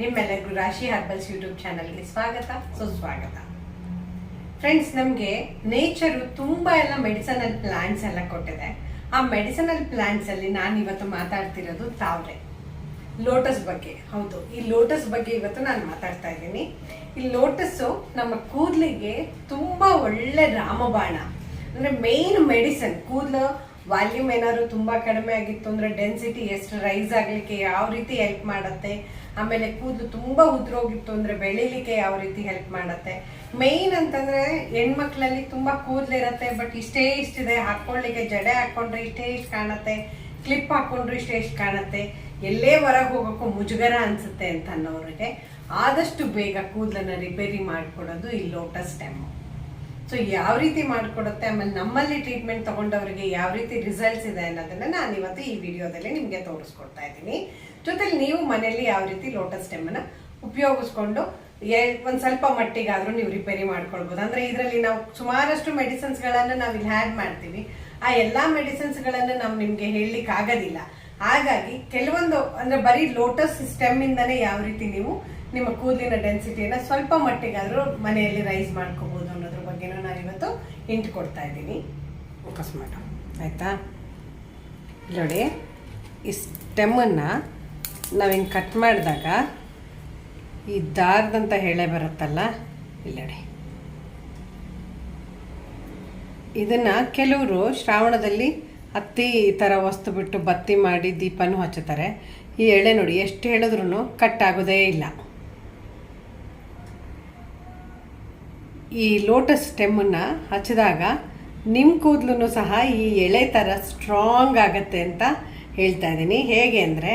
ನಿಮ್ಮೆಲ್ಲರಿಗೂ ರಾಶಿ herbals YouTube ಚಾನಲ್ಗೆ ಸ್ವಾಗತ. ಸುಸ್ವಾಗತ. ಫ್ರೆಂಡ್ಸ್ ನಮಗೆ ನೇಚರು ತುಂಬಾ ಎಲ್ಲ ಮೆಡಿಸನಲ್ ಪ್ಲಾಂಟ್ಸ್ ಎಲ್ಲ ಕೊಟ್ಟಿದೆ. ಆ ಮೆಡಿಸನಲ್ ಪ್ಲಾಂಟ್ಸ್ ಅಲ್ಲಿ ನಾನು ಇವತ್ತು ಮಾತಾಡ್ತಿರೋದು ತಾವ್ರೆ. ಲೋಟಸ್ ಬಗ್ಗೆ. ಹೌದು, ಈ ಲೋಟಸ್ ಬಗ್ಗೆ ಇವತ್ತು ನಾನು ಮಾತಾಡ್ತಾ ಇದ್ದೀನಿ. ಈ ಲೋಟಸ್ಸು ನಮ್ಮ ಕೂದಲಿಗೆ ತುಂಬಾ ಒಳ್ಳೆ ರಾಮಬಾಣ. ಅಂದ್ರೆ ಮೇನ್ ಮೆಡಿಸನ್ ಕೂದಲು ವಾಲ್ಯೂಮ್ ಏನಾದ್ರು ತುಂಬಾ ಕಡಿಮೆ ಆಗಿತ್ತು ಅಂದ್ರೆ ಡೆನ್ಸಿಟಿ ಎಷ್ಟು ರೈಸ್ ಆಗ್ಲಿಕ್ಕೆ ಯಾವ ರೀತಿ ಹೆಲ್ಪ್ ಮಾಡುತ್ತೆ? ಆಮೇಲೆ ಕೂದಲು ತುಂಬಾ ಉದ್ರೋಗಿತ್ತು ಅಂದ್ರೆ ಬೆಳಿಲಿಕ್ಕೆ ಯಾವ ರೀತಿ ಹೆಲ್ಪ್ ಮಾಡುತ್ತೆ. ಮೇನ್ ಅಂತಂದ್ರೆ ಹೆಣ್ಮಕ್ಳಲ್ಲಿ ತುಂಬಾ ಕೂದಲಿರತ್ತೆ ಬಟ್ ಇಷ್ಟೇ ಇಷ್ಟಿದೆ. ಹಾಕೊಳ್ಳಿಕ್ಕೆ ಜಡೆ ಹಾಕೊಂಡ್ರೆ ಇಷ್ಟೇ ಇಷ್ಟು ಕಾಣತ್ತೆ ಕ್ಲಿಪ್ ಹಾಕೊಂಡ್ರೆ ಇಷ್ಟೇ ಇಷ್ಟು ಕಾಣತ್ತೆ. ಎಲ್ಲೇ ಹೊರಗೆ ಹೋಗೋಕ್ಕೂ ಮುಜುಗರ ಅನ್ಸುತ್ತೆ ಅಂತ ಅನ್ನೋರಿಗೆ ಆದಷ್ಟು ಬೇಗ ಕೂದಲನ್ನ ರಿಪೇರಿ ಮಾಡಿಕೊಡೋದು ಈ ಲೋಟಸ್ ಸ್ಟೆಮ್ ಸೊ ಯಾವ ರೀತಿ ಮಾಡಿಕೊಡುತ್ತೆ, ಆಮೇಲೆ ನಮ್ಮಲ್ಲಿ ಟ್ರೀಟ್ಮೆಂಟ್ ತಗೊಂಡವರಿಗೆ ಯಾವ ರೀತಿ ರಿಸಲ್ಟ್ಸ್ ಇದೆ ಅನ್ನೋದನ್ನ ನಾನು ಇವತ್ತು ಈ ವಿಡಿಯೋದಲ್ಲಿ ನಿಮಗೆ ತೋರಿಸ್ಕೊಡ್ತಾ ಇದ್ದೀನಿ. ಜೊತೆಲಿ ನೀವು ಮನೆಯಲ್ಲಿ ಯಾವ ರೀತಿ ಲೋಟಸ್ ಸ್ಟೆಮ್ಮನ್ನು ಉಪಯೋಗಿಸ್ಕೊಂಡು ಒಂದ್ ಸ್ವಲ್ಪ ಮಟ್ಟಿಗಾದ್ರೂ ನೀವು ರಿಪೇರಿ ಮಾಡ್ಕೊಳ್ಬೋದು. ಅಂದ್ರೆ ಇದರಲ್ಲಿ ನಾವು ಸುಮಾರಷ್ಟು ಮೆಡಿಸಿನ್ಸ್ಗಳನ್ನು ನಾವು ಇಲ್ಲಿ ಹ್ಯಾಡ್ ಮಾಡ್ತೀವಿ. ಆ ಎಲ್ಲಾ ಮೆಡಿಸಿನ್ಸ್ಗಳನ್ನು ನಾವು ನಿಮ್ಗೆ ಹೇಳಲಿಕ್ಕೆ ಆಗೋದಿಲ್ಲ. ಹಾಗಾಗಿ ಕೆಲವೊಂದು ಅಂದ್ರೆ ಬರೀ ಲೋಟಸ್ ಸ್ಟೆಮ್ ಇಂದಾನೆ ಯಾವ ರೀತಿ ನೀವು ನಿಮ್ಮ ಕೂದಲಿನ ಡೆನ್ಸಿಟಿಯನ್ನ ಸ್ವಲ್ಪ ಮಟ್ಟಿಗಾದ್ರೂ ಮನೆಯಲ್ಲಿ ರೈಸ್ ಮಾಡ್ಕೋಬಹುದು ಅನ್ನೋದ್ರ ಬಗ್ಗೆನೂ ನಾನು ಇವತ್ತು ಇಂಟ್ ಕೊಡ್ತಾ ಇದ್ದೀನಿ. ಫೋಕಸ್ ಮಾಡು. ಆಯ್ತಾ? ಇಲ್ಲಿ ನೋಡಿ ಈ ಸ್ಟೆಮ್ಮನ್ನು ನಾವು ಕಟ್ ಮಾಡಿದಾಗ ಈ ದಾರದಂತ ಹೇಳೆ ಬರುತ್ತಲ್ಲ, ಇಲ್ಲಡಿ. ಇದನ್ನು ಕೆಲವರು ಶ್ರಾವಣದಲ್ಲಿ ಹತ್ತಿ ಈ ಥರ ವಸ್ತು ಬಿಟ್ಟು ಬತ್ತಿ ಮಾಡಿ ದೀಪನೂ ಹಚ್ಚುತ್ತಾರೆ. ಈ ಎಳೆ ನೋಡಿ, ಎಷ್ಟು ಹೇಳಿದ್ರೂ ಕಟ್ ಆಗೋದೇ ಇಲ್ಲ. ಈ ಲೋಟಸ್ ಸ್ಟೆಮ್ಮನ್ನು ಹಚ್ಚಿದಾಗ ನಿಮ್ಮ ಕೂದಲು ಸಹ ಈ ಎಳೆ ಥರ ಸ್ಟ್ರಾಂಗ್ ಆಗತ್ತೆ ಅಂತ ಹೇಳ್ತಾ ಇದ್ದೀನಿ. ಹೇಗೆ ಅಂದರೆ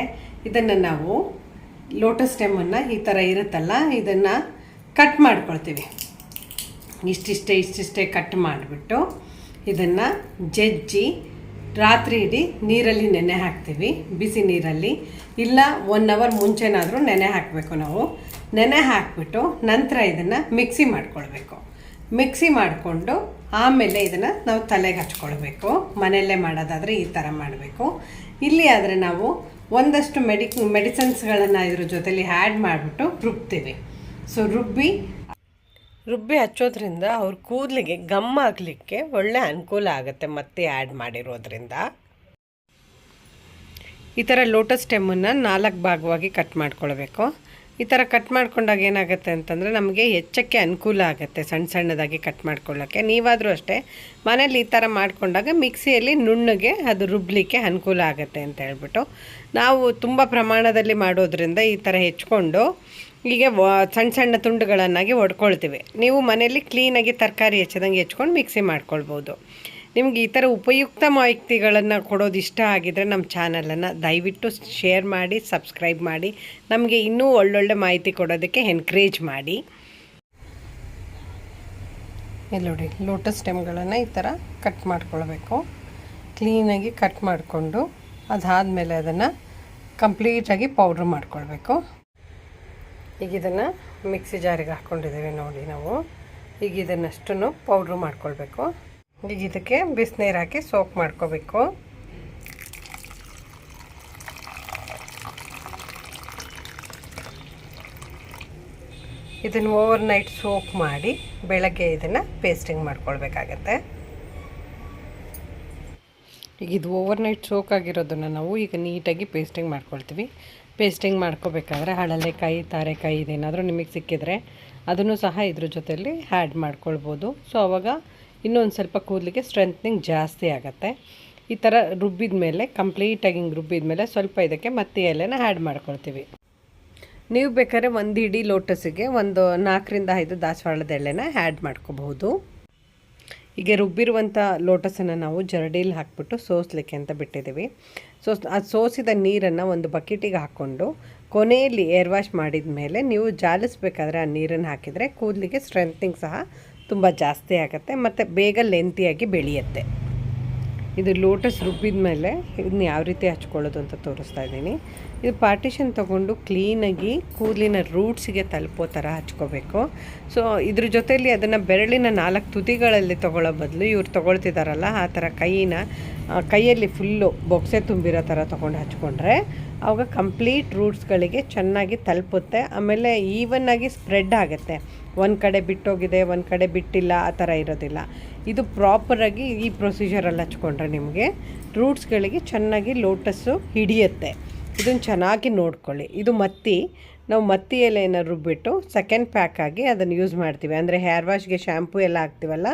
ಇದನ್ನು ನಾವು ಲೋಟಸ್ ಸ್ಟೆಮ್ಮನ್ನು ಈ ಥರ ಇರುತ್ತಲ್ಲ, ಇದನ್ನು ಕಟ್ ಮಾಡ್ಕೊಳ್ತೀವಿ. ಇಷ್ಟಿಷ್ಟೇ ಇಷ್ಟಿಷ್ಟೇ ಕಟ್ ಮಾಡಿಬಿಟ್ಟು ಇದನ್ನು ಜಜ್ಜಿ ರಾತ್ರಿ ಇಡೀ ನೀರಲ್ಲಿ ನೆನೆ ಹಾಕ್ತೀವಿ, ಬಿಸಿ ನೀರಲ್ಲಿ. ಇಲ್ಲ ಒನ್ ಅವರ್ ಮುಂಚೆನಾದರೂ ನೆನೆ ಹಾಕಬೇಕು ನಾವು. ನೆನೆ ಹಾಕಿಬಿಟ್ಟು ನಂತರ ಇದನ್ನು ಮಿಕ್ಸಿ ಮಾಡ್ಕೊಳ್ಬೇಕು. ಮಿಕ್ಸಿ ಮಾಡಿಕೊಂಡು ಆಮೇಲೆ ಇದನ್ನು ನಾವು ತಲೆಗೆ ಹಚ್ಕೊಳ್ಬೇಕು. ಮನೆಯಲ್ಲೇ ಮಾಡೋದಾದರೆ ಈ ಥರ ಮಾಡಬೇಕು. ಇಲ್ಲಿ ಆದರೆ ನಾವು ಒಂದಷ್ಟು ಮೆಡಿಕ್ ಮೆಡಿಸನ್ಸ್ಗಳನ್ನು ಇದ್ರ ಜೊತೆಲಿ ಆ್ಯಡ್ ಮಾಡಿಬಿಟ್ಟು ರುಬ್ತೀವಿ. ಸೊ ರುಬ್ಬಿ ರುಬ್ಬಿ ಹಚ್ಚೋದ್ರಿಂದ ಅವ್ರ ಕೂದಲಿಗೆ ಗಮ್ ಆಗಲಿಕ್ಕೆ ಒಳ್ಳೆ ಅನುಕೂಲ ಆಗುತ್ತೆ ಮತ್ತೆ ಆ್ಯಡ್ ಮಾಡಿರೋದ್ರಿಂದ. ಈ ಥರ ಲೋಟಸ್ ಸ್ಟೆಮ್ಮನ್ನು ನಾಲ್ಕು ಭಾಗವಾಗಿ ಕಟ್ ಮಾಡ್ಕೊಳ್ಬೇಕು. ಈ ಥರ ಕಟ್ ಮಾಡ್ಕೊಂಡಾಗ ಏನಾಗುತ್ತೆ ಅಂತಂದರೆ ನಮಗೆ ಹೆಚ್ಚಕ್ಕೆ ಅನುಕೂಲ ಆಗುತ್ತೆ ಸಣ್ಣ ಸಣ್ಣದಾಗಿ ಕಟ್ ಮಾಡ್ಕೊಳ್ಳೋಕ್ಕೆ. ನೀವಾದರೂ ಅಷ್ಟೇ, ಮನೇಲಿ ಈ ಥರ ಮಾಡಿಕೊಂಡಾಗ ಮಿಕ್ಸಿಯಲ್ಲಿ ನುಣ್ಣಗೆ ಅದು ರುಬ್ಬಲಿಕ್ಕೆ ಅನುಕೂಲ ಆಗುತ್ತೆ ಅಂತ ಹೇಳ್ಬಿಟ್ಟು ನಾವು ತುಂಬ ಪ್ರಮಾಣದಲ್ಲಿ ಮಾಡೋದ್ರಿಂದ ಈ ಥರ ಹೆಚ್ಕೊಂಡು ಹೀಗೆ ಸಣ್ಣ ಸಣ್ಣ ತುಂಡುಗಳನ್ನಾಗಿ ಒಡ್ಕೊಳ್ತೀವಿ. ನೀವು ಮನೇಲಿ ಕ್ಲೀನಾಗಿ ತರಕಾರಿ ಹೆಚ್ಚದಂಗೆ ಹೆಚ್ಕೊಂಡು ಮಿಕ್ಸಿ ಮಾಡ್ಕೊಳ್ಬೋದು. ನಿಮ್ಗೆ ಈ ಥರ ಉಪಯುಕ್ತ ಮಾಹಿತಿಗಳನ್ನು ಕೊಡೋದು ಇಷ್ಟ ಆಗಿದ್ರೆ ನಮ್ಮ ಚಾನಲನ್ನು ದಯವಿಟ್ಟು ಶೇರ್ ಮಾಡಿ, ಸಬ್ಸ್ಕ್ರೈಬ್ ಮಾಡಿ. ನಮಗೆ ಇನ್ನೂ ಒಳ್ಳೊಳ್ಳೆ ಮಾಹಿತಿ ಕೊಡೋದಕ್ಕೆ ಎನ್ಕರೇಜ್ ಮಾಡಿ. ಇಲ್ಲಿ ನೋಡಿ, ಲೋಟಸ್ ಸ್ಟೆಮ್ಗಳನ್ನು ಈ ಥರ ಕಟ್ ಮಾಡ್ಕೊಳ್ಬೇಕು. ಕ್ಲೀನಾಗಿ ಕಟ್ ಮಾಡಿಕೊಂಡು ಅದಾದಮೇಲೆ ಅದನ್ನು ಕಂಪ್ಲೀಟಾಗಿ ಪೌಡ್ರ್ ಮಾಡ್ಕೊಳ್ಬೇಕು. ಈಗ ಇದನ್ನು ಮಿಕ್ಸಿ ಜಾರಿಗೆ ಹಾಕ್ಕೊಂಡಿದ್ದೇವೆ ನೋಡಿ ನಾವು. ಈಗ ಇದನ್ನಷ್ಟು ಪೌಡ್ರ್ ಮಾಡ್ಕೊಳ್ಬೇಕು. ಈಗ ಇದಕ್ಕೆ ಬಿಸಿನೀರು ಹಾಕಿ ಸೋಕ್ ಮಾಡ್ಕೋಬೇಕು. ಇದನ್ನು ಓವರ್ ನೈಟ್ ಸೋಕ್ ಮಾಡಿ ಬೆಳಗ್ಗೆ ಇದನ್ನು ಪೇಸ್ಟಿಂಗ್ ಮಾಡ್ಕೊಳ್ಬೇಕಾಗತ್ತೆ. ಈಗ ಇದು ಓವರ್ ನೈಟ್ ಸೋಕ್ ಆಗಿರೋದನ್ನು ನಾವು ಈಗ ನೀಟಾಗಿ ಪೇಸ್ಟಿಂಗ್ ಮಾಡ್ಕೊಳ್ತೀವಿ. ಪೇಸ್ಟಿಂಗ್ ಮಾಡ್ಕೋಬೇಕಾದ್ರೆ ಹಳಲೆಕಾಯಿ, ತಾರೆಕಾಯಿ ಇದೇನಾದರೂ ನಿಮಗೆ ಸಿಕ್ಕಿದ್ರೆ ಅದನ್ನು ಸಹ ಇದ್ರ ಜೊತೆಯಲ್ಲಿ ಆ್ಯಡ್ ಮಾಡ್ಕೊಳ್ಬೋದು. ಸೊ ಅವಾಗ ಇನ್ನೊಂದು ಸ್ವಲ್ಪ ಕೂದಲಿಗೆ ಸ್ಟ್ರೆಂತ್ನಿಂಗ್ ಜಾಸ್ತಿ ಆಗುತ್ತೆ. ಈ ಥರ ರುಬ್ಬಿದ ಮೇಲೆ ಕಂಪ್ಲೀಟಾಗಿ ಹಿಂಗೆ ರುಬ್ಬಿದ ಮೇಲೆ ಸ್ವಲ್ಪ ಇದಕ್ಕೆ ಮತ್ತೆ ಎಲೆನ ಆ್ಯಡ್ ಮಾಡ್ಕೊಳ್ತೀವಿ. ನೀವು ಬೇಕಾದ್ರೆ ಒಂದು ಇಡೀ ಲೋಟಸಿಗೆ ಒಂದು ನಾಲ್ಕರಿಂದ ಐದು ದಾಸವಾಳದ ಎಳೆನ ಆ್ಯಡ್ ಮಾಡ್ಕೋಬಹುದು. ಈಗ ರುಬ್ಬಿರುವಂಥ ಲೋಟಸನ್ನು ನಾವು ಜರಡಿಲಿ ಹಾಕ್ಬಿಟ್ಟು ಸೋಸಲಿಕ್ಕೆ ಅಂತ ಬಿಟ್ಟಿದ್ದೀವಿ. ಸೋಸ್ ಅದು ಸೋಸಿದ ನೀರನ್ನು ಒಂದು ಬಕೆಟಿಗೆ ಹಾಕ್ಕೊಂಡು ಕೊನೆಯಲ್ಲಿ ಏರ್ ವಾಶ್ ಮಾಡಿದ ಮೇಲೆ ನೀವು ಜಾಲಿಸ್ಬೇಕಾದ್ರೆ ಆ ನೀರನ್ನು ಹಾಕಿದರೆ ಕೂದಲಿಗೆ ಸ್ಟ್ರೆಂತ್ನಿಂಗ್ ಸಹ ತುಂಬ ಜಾಸ್ತಿ ಆಗುತ್ತೆ ಮತ್ತು ಬೇಗ ಲೆಂತಿಯಾಗಿ ಬೆಳೆಯುತ್ತೆ. ಇದು ಲೋಟಸ್ ರುಬ್ಬಿದ ಮೇಲೆ ಇದನ್ನ ಯಾವ ರೀತಿ ಹಚ್ಕೊಳ್ಳೋದು ಅಂತ ತೋರಿಸ್ತಾ ಇದ್ದೀನಿ. ಇದು ಪಾರ್ಟಿಷನ್ ತೊಗೊಂಡು ಕ್ಲೀನಾಗಿ ಕೂದಲಿನ ರೂಟ್ಸ್ಗೆ ತಲುಪೋ ಥರ ಹಚ್ಕೋಬೇಕು. ಸೊ ಇದ್ರ ಜೊತೆಯಲ್ಲಿ ಅದನ್ನು ಬೆರಳಿನ ನಾಲ್ಕು ತುದಿಗಳಲ್ಲಿ ತೊಗೊಳ್ಳೋ ಬದಲು ಇವ್ರು ತೊಗೊಳ್ತಿದ್ದಾರಲ್ಲ ಆ ಥರ ಕೈನ ಕೈಯಲ್ಲಿ ಫುಲ್ಲು ಬೊಕ್ಸೆ ತುಂಬಿರೋ ಥರ ತೊಗೊಂಡು ಹಚ್ಕೊಂಡ್ರೆ ಅವಾಗ ಕಂಪ್ಲೀಟ್ ರೂಟ್ಸ್ಗಳಿಗೆ ಚೆನ್ನಾಗಿ ತಲುಪುತ್ತೆ. ಆಮೇಲೆ ಈವನ್ನಾಗಿ ಸ್ಪ್ರೆಡ್ ಆಗುತ್ತೆ. ಒಂದು ಕಡೆ ಬಿಟ್ಟೋಗಿದೆ, ಒಂದು ಕಡೆ ಬಿಟ್ಟಿಲ್ಲ, ಆ ಥರ ಇರೋದಿಲ್ಲ. ಇದು ಪ್ರಾಪರಾಗಿ ಈ ಪ್ರೊಸೀಜರಲ್ಲಿ ಹಚ್ಕೊಂಡ್ರೆ ನಿಮಗೆ ರೂಟ್ಸ್ಗಳಿಗೆ ಚೆನ್ನಾಗಿ ಲೋಟಸ್ಸು ಹಿಡಿಯುತ್ತೆ. ಇದನ್ನು ಚೆನ್ನಾಗಿ ನೋಡ್ಕೊಳ್ಳಿ. ಇದು ಮತ್ತಿ, ನಾವು ಮತ್ತಿ ಎಲೆಯನ್ನು ರುಬ್ಬಿಟ್ಟು ಸೆಕೆಂಡ್ ಪ್ಯಾಕ್ ಆಗಿ ಅದನ್ನು ಯೂಸ್ ಮಾಡ್ತೀವಿ. ಅಂದರೆ ಹೇರ್ ವಾಶ್ಗೆ ಶ್ಯಾಂಪು ಎಲ್ಲ ಹಾಕ್ತೀವಲ್ಲ,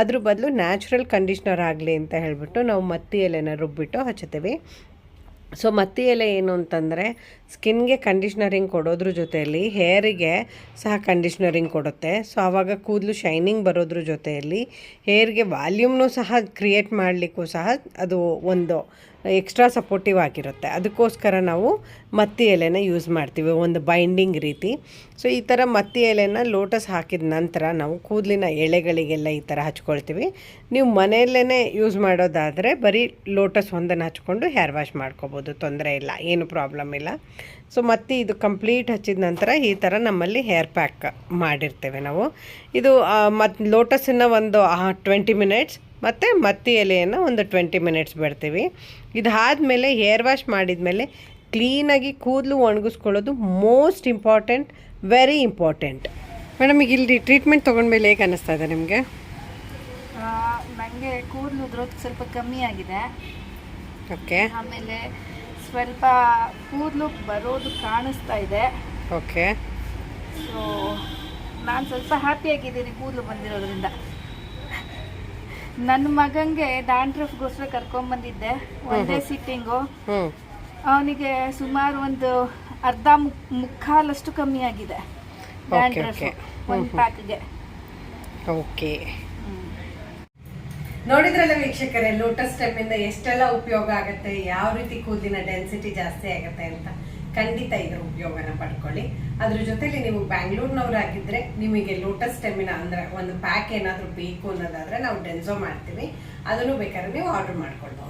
ಅದ್ರ ಬದಲು ನ್ಯಾಚುರಲ್ ಕಂಡೀಷ್ನರ್ ಆಗಲಿ ಅಂತ ಹೇಳಿಬಿಟ್ಟು ನಾವು ಮತ್ತಿ ಎಲೆನ ರುಬ್ಬಿಟ್ಟು ಹಚ್ಚುತ್ತೀವಿ. ಸೊ ಮತ್ತಿ ಎಲೆ ಏನು ಅಂತಂದರೆ, ಸ್ಕಿನ್ಗೆ ಕಂಡೀಷ್ನರಿಂಗ್ ಕೊಡೋದ್ರ ಜೊತೆಯಲ್ಲಿ, ಹೇರಿಗೆ ಸಹ ಕಂಡೀಷ್ನರಿಂಗ್ ಕೊಡುತ್ತೆ. ಸೊ ಆವಾಗ ಕೂದಲು ಶೈನಿಂಗ್ ಬರೋದ್ರ ಜೊತೆಯಲ್ಲಿ, ಹೇರ್ಗೆ ವಾಲ್ಯೂಮ್ನು ಸಹ ಕ್ರಿಯೇಟ್ ಮಾಡಲಿಕ್ಕೂ ಸಹ ಅದು ಒಂದು ಎಕ್ಸ್ಟ್ರಾ ಸಪೋರ್ಟಿವ್ ಆಗಿರುತ್ತೆ. ಅದಕ್ಕೋಸ್ಕರ ನಾವು ಮತ್ತಿ ಎಲೆನ ಯೂಸ್ ಮಾಡ್ತೀವಿ, ಒಂದು ಬೈಂಡಿಂಗ್ ರೀತಿ. ಸೊ, ಈ ಥರ ಮತ್ತಿ ಎಲೆನ ಲೋಟಸ್ ಹಾಕಿದ ನಂತರ ನಾವು ಕೂದಲಿನ ಎಳೆಗಳಿಗೆಲ್ಲ ಈ ಥರ ಹಚ್ಕೊಳ್ತೀವಿ. ನೀವು ಮನೆಯಲ್ಲೇ ಯೂಸ್ ಮಾಡೋದಾದರೆ ಬರೀ ಲೋಟಸ್ ಒಂದನ್ನು ಹಚ್ಕೊಂಡು ಹೇರ್ ವಾಶ್ ಮಾಡ್ಕೋಬೋದು, ತೊಂದರೆ ಇಲ್ಲ, ಏನು ಪ್ರಾಬ್ಲಮ್ ಇಲ್ಲ. ಸೊ, ಮತ್ತೆ ಇದು ಕಂಪ್ಲೀಟ್ ಹಚ್ಚಿದ ನಂತರ ಈ ಥರ ನಮ್ಮಲ್ಲಿ ಹೇರ್ ಪ್ಯಾಕ್ ಮಾಡಿರ್ತೇವೆ ನಾವು. ಇದು ಮತ್ತು ಲೋಟಸನ್ನು ಒಂದು ಟ್ವೆಂಟಿ ಮಿನಿಟ್ಸ್ ಮತ್ತು ಮತ್ತಿ ಎಲೆಯನ್ನು ಒಂದು ಟ್ವೆಂಟಿ ಮಿನಿಟ್ಸ್ ಬಿಡ್ತೀವಿ. ಇದಾದಮೇಲೆ ಹೇರ್ ವಾಶ್ ಮಾಡಿದ ಮೇಲೆ ಕ್ಲೀನಾಗಿ ಕೂದಲು ಒಣಗಿಸ್ಕೊಳ್ಳೋದು most important very important. Madam ಈಗ ಇಲ್ಲಿ ಟ್ರೀಟ್ಮೆಂಟ್ ತೊಗೊಂಡ್ಮೇಲೆ ಹೇಗೆ ಅನ್ನಿಸ್ತಾ ಇದೆ ನಿಮಗೆ? ನನಗೆ ಕೂದಲು ಉದ್ರೋದು ಸ್ವಲ್ಪ ಕಮ್ಮಿ ಆಗಿದೆ. ಓಕೆ. ಆಮೇಲೆ ಸ್ವಲ್ಪ ಕೂದಲು ಬರೋದು ಕಾಣಿಸ್ತಾ ಇದೆ. ಓಕೆ. ಸೊ ನಾನು ಸ್ವಲ್ಪ ಹ್ಯಾಪಿಯಾಗಿದ್ದೀನಿ ಕೂದಲು ಬಂದಿರೋದ್ರಿಂದ. ನನ್ನ ಮಗಂಗೆ ಡ್ಯಾಂಡ್ರಫ್ಗೋಸ್ಕರ ಕರ್ಕೊಂಬಂದಿದ್ದೆ ಒಂದೇ ಸಿಟ್ಟಿಂಗು ಅವನಿಗೆ ಸುಮಾರು ಒಂದು ಅರ್ಧ ಮುಕ್ ಮುಕ್ಕಾಲಷ್ಟು ಕಮ್ಮಿ ಆಗಿದೆ ಡ್ಯಾಂಡ್ರಫ್ okay. ಒಂದು ಪ್ಯಾಕ್ಗೆ ಓಕೆ ನೋಡಿದ್ರಲ್ಲ ವೀಕ್ಷಕರೇ ಲೋಟಸ್ ಇಂದ ಎಷ್ಟೆಲ್ಲ ಉಪಯೋಗ ಆಗುತ್ತೆ ಯಾವ ರೀತಿ ಕೂದಲಿನ ಡೆನ್ಸಿಟಿ ಜಾಸ್ತಿ ಆಗುತ್ತೆ ಅಂತ. ಖಂಡಿತ ಇದರ ಉಪಯೋಗನ ಪಡ್ಕೊಳ್ಳಿ. ಅದ್ರ ಜೊತೆಲಿ ನೀವು ಬ್ಯಾಂಗ್ಳೂರ್ನವರಾಗಿದ್ದರೆ ನಿಮಗೆ ಲೋಟಸ್ ಸ್ಟೆಮಿನಾ ಅಂದರೆ ಒಂದು ಪ್ಯಾಕ್ ಏನಾದರೂ ಬೇಕು ಅನ್ನೋದಾದ್ರೆ ನಾವು ಡೆನ್ಸೋ ಮಾಡ್ತೀವಿ. ಅದನ್ನು ಬೇಕಾದ್ರೆ ನೀವು ಆರ್ಡರ್ ಮಾಡ್ಕೊಳ್ಬಹುದು.